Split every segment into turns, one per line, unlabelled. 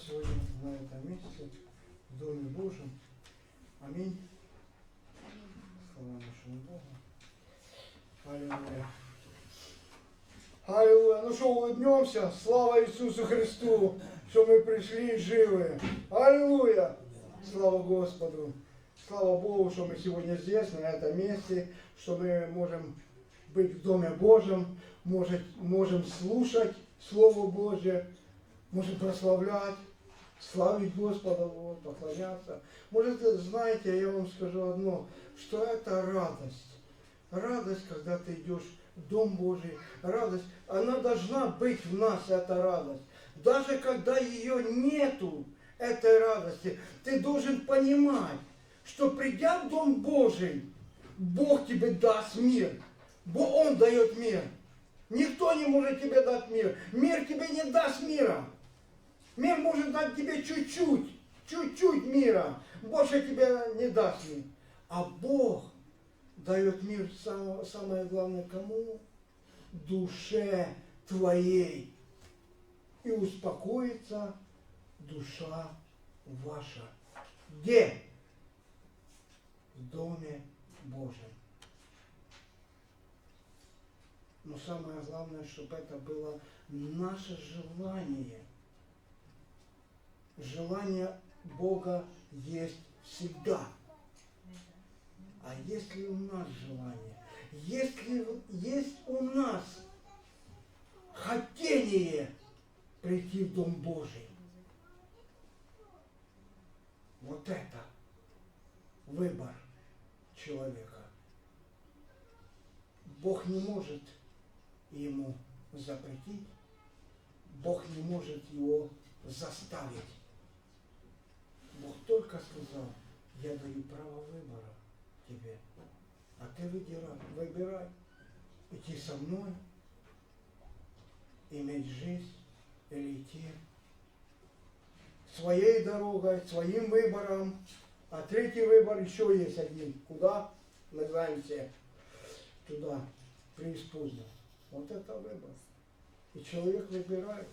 сегодня на этом месте, в Доме Божьем. Аминь. Слава нашему Богу. Аллилуйя. Аллилуйя. Ну что, улыбнемся. Слава Иисусу Христу, что мы пришли живы. Аллилуйя. Слава Господу. Слава Богу, что мы сегодня здесь, на этом месте, что мы можем быть в Доме Божьем, может, можем слушать Слово Божье, можем прославлять, славить Господа, вот, поклоняться. Может, знаете, я вам скажу одно, что это радость. Радость, когда ты идешь в Дом Божий, радость, она должна быть в нас, эта радость. Даже когда ее нету, этой радости, ты должен понимать, что придя в Дом Божий, Бог тебе даст мир. Бо Он дает мир. Никто не может тебе дать мир. Мир тебе не даст мира. Мир может дать тебе чуть-чуть, чуть-чуть мира. Больше тебе не даст мир. А Бог дает мир сам- самое главное кому? Душе твоей. И успокоится душа ваша. Где? В Доме Божьем. Но самое главное, чтобы это было наше желание. Желание Бога есть всегда. А если у нас желание, если есть у нас хотение прийти в Дом Божий, вот это выбор человека. Бог не может ему запретить, Бог не может его заставить. Бог только сказал, я даю право выбора тебе, а ты выбирай, выбирай идти со мной, иметь жизнь или идти своей дорогой, своим выбором. А третий выбор еще есть один. Куда? Все. Туда, преисподнюю. Вот это выбор. И человек выбирает.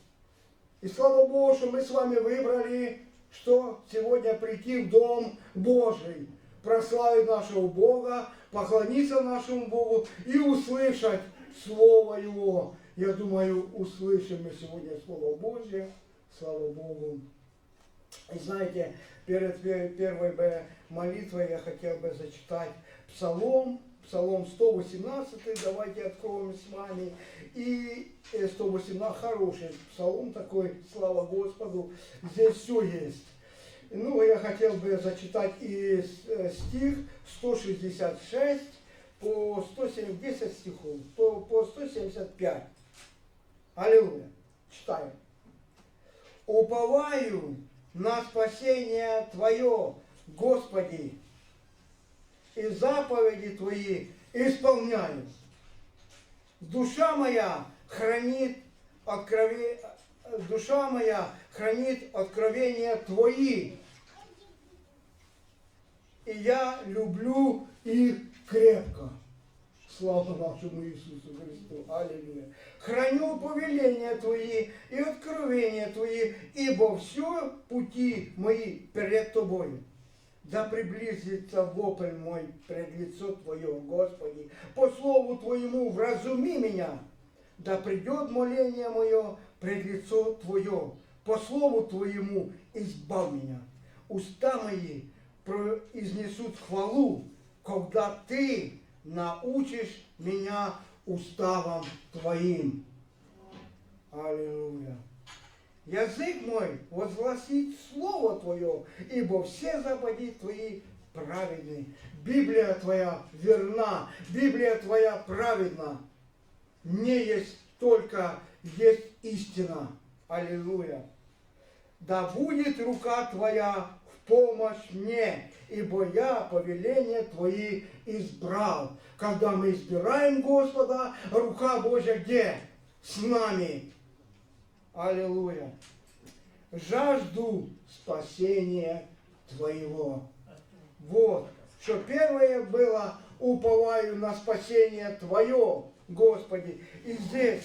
И слава Богу, что мы с вами выбрали, что сегодня прийти в Дом Божий, прославить нашего Бога, поклониться нашему Богу и услышать Слово Его. Я думаю, услышим мы сегодня Слово Божье. Слава Богу. И знаете, перед пе- первой молитвой я хотел бы зачитать Псалом, Псалом 118, давайте откроем с вами. И э, 118, хороший Псалом такой, слава Господу, здесь все есть. Ну, я хотел бы зачитать и э, стих 166 по 170 стихов, по, по 175. Аллилуйя. Читаем уповаю на спасение Твое, Господи, и заповеди Твои исполняю. Душа моя хранит открове... душа моя хранит откровения Твои, и я люблю их крепко. Слава нашему Иисусу Христу. Аллилуйя. Храню повеления Твои и откровения Твои, ибо все пути мои перед Тобою. Да приблизится вопль мой пред лицо Твое, Господи. По слову Твоему вразуми меня. Да придет моление мое пред лицо Твое. По слову Твоему избав меня. Уста мои произнесут хвалу, когда Ты научишь меня уставам Твоим. Аллилуйя. Язык мой возгласит Слово Твое, ибо все заповеди Твои праведны. Библия Твоя верна, Библия Твоя праведна. Не есть только есть истина. Аллилуйя. Да будет рука Твоя в помощь мне, ибо я повеление Твои избрал. Когда мы избираем Господа, рука Божья где? С нами. Аллилуйя. Жажду спасения Твоего. Вот, что первое было, уповаю на спасение Твое, Господи. И здесь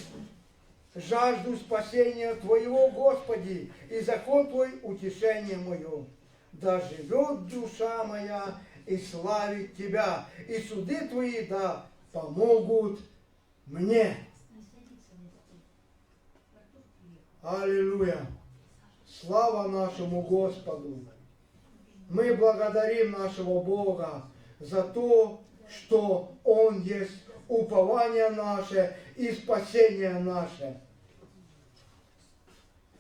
жажду спасения Твоего, Господи, и закон Твой утешение мое. Да живет душа моя и славит Тебя, и суды Твои да помогут мне. Аллилуйя! Слава нашему Господу! Мы благодарим нашего Бога за то, что Он есть упование наше и спасение наше.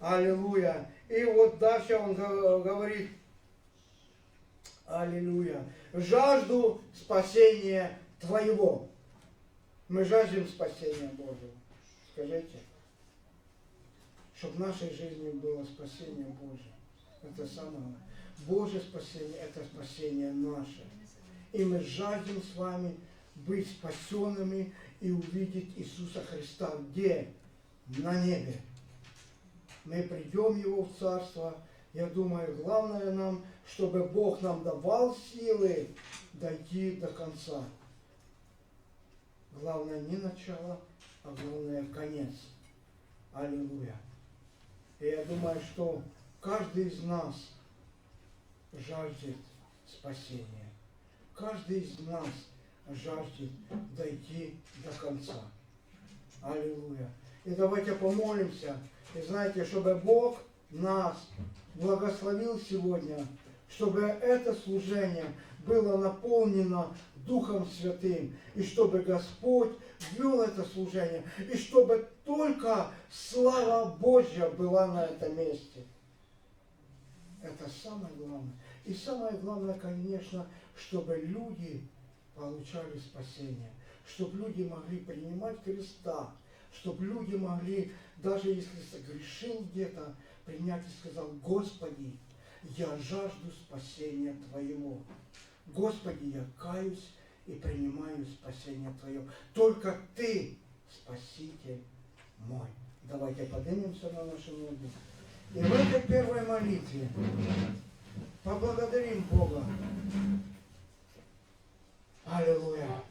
Аллилуйя. И вот дальше он го- говорит, Аллилуйя. Жажду спасения Твоего. Мы жаждем спасения Божьего. Скажите. Чтобы в нашей жизни было спасение Божье. Это самое. Божье спасение – это спасение наше. И мы жаждем с вами быть спасенными и увидеть Иисуса Христа где? На небе. Мы придем Его в Царство. Я думаю, главное нам, чтобы Бог нам давал силы дойти до конца. Главное не начало, а главное конец. Аллилуйя. И я думаю, что каждый из нас жаждет спасения. Каждый из нас жаждет дойти до конца. Аллилуйя. И давайте помолимся. И знаете, чтобы Бог нас благословил сегодня, чтобы это служение было наполнено Духом Святым, и чтобы Господь вел это служение, и чтобы только слава Божья была на этом месте. Это самое главное. И самое главное, конечно, чтобы люди получали спасение, чтобы люди могли принимать креста, чтобы люди могли, даже если согрешил где-то, принять и сказал, Господи, я жажду спасения Твоего. Господи, я каюсь и принимаю спасение Твое. Только Ты, Спаситель мой. Давайте поднимемся на наши ноги. И в этой первой молитве поблагодарим Бога. Аллилуйя.